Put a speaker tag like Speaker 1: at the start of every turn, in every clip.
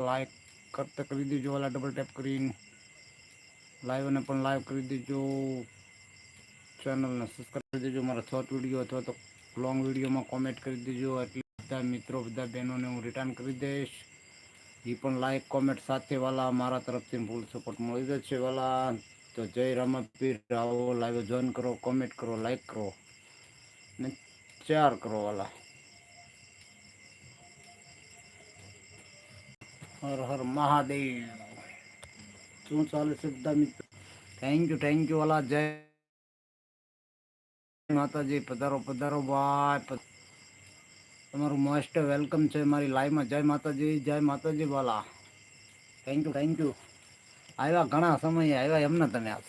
Speaker 1: Like કરતા કરી દેજો, ઓલા ડબલ ટેપ કરીને. લાઈવને પણ લાઈવ કરી દેજો. ચેનલને સબસ્ક્રાઈબ કરી દેજો. મારા શોર્ટ વીડિયો અથવા તો લોંગ વિડીયોમાં કોમેન્ટ કરી દેજો. એટલે બધા મિત્રો, બધા બહેનોને હું રિટર્ન કરી દઈશ. એ પણ લાઈક કોમેન્ટ સાથે વાલા મારા તરફથી ફૂલ સપોર્ટ મળી જશે વાલા. તો જય રામાપીર. આવો, લાઈવ જોઈન કરો કોમેન્ટ કરો લાઈક કરો. ને શેર કરો વાલા. હર હર મહાદેવ. શું ચાલે છે બધા મિત્રો? થેન્ક યુ થેન્ક યુ વાલા. જય માતાજી. પધારો પધારો, ભાઈ. તમારું મોસ્ટ વેલકમ છે મારી લાઈવમાં. જય માતાજી જય માતાજી, વાલા. થેન્ક યુ થેન્ક યુ આવ્યા ઘણા સમયે આવ્યા એમને તમે આજ.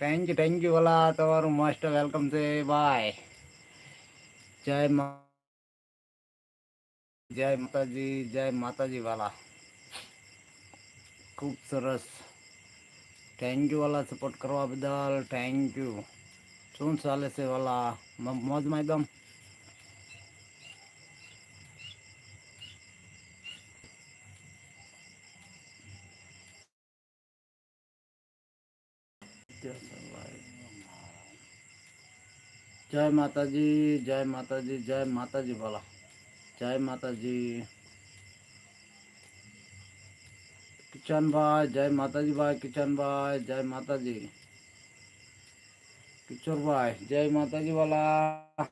Speaker 1: થેન્ક યુ થેન્ક યુ વાલા. તમારું મોસ્ટ વેલકમ છે બાય જય મા જય માતાજી જય માતાજી વાલા ખૂબ સરસ થેન્ક યુ વાલા સપોર્ટ કરવા બદલ થેન્ક યુ શું ચાલે છે વાલા મ- મોજમાં એકદમ જય માતાજી જય માતાજી જય માતાજી વાલા જય માતાજી કિચનભાઈ જય માતાજી ભાઈ કિચનભાઈ જય માતાજી કિશોરભાઈ જય માતાજી વાલા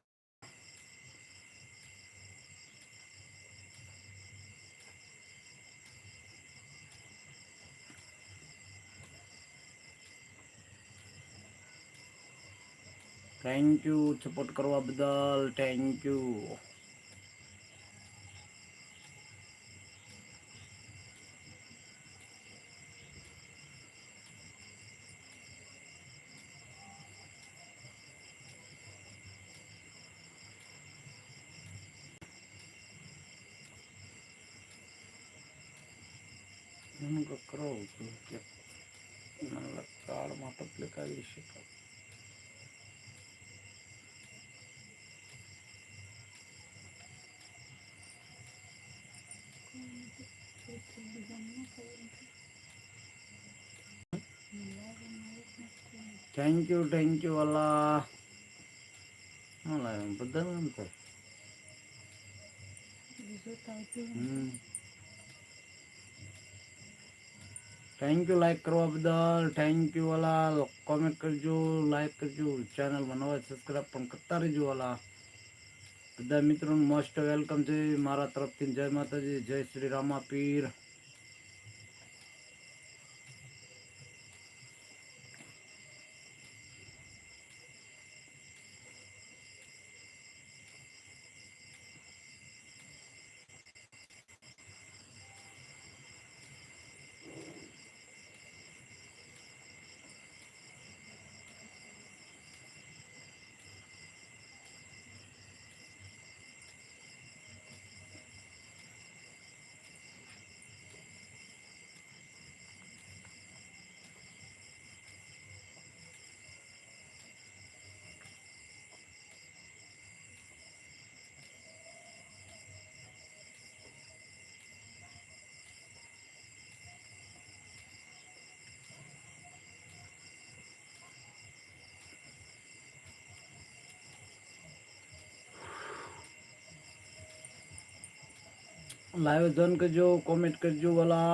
Speaker 1: થેન્ક યુ સપોર્ટ કરવા બદલ thank you Ini kekro, kek. Mata pelik. Thank you, thank you Allah. Malah yang pedang kan? Hmm. Thank you like કરવા બદલ. થેન્ક યુ વાલા. કોમેન્ટ કરજો લાઈક કરજો. ચેનલ બનાવવા સબસ્ક્રાઈબ પણ કરતા રહેજો, વાલા. બધા મિત્રોનું મોસ્ટ વેલકમ છે. મારા તરફથી જય માતાજી, જય શ્રી રામા પીર લાઈવ ધન કરજો કોમેન્ટ કરજો વાલા.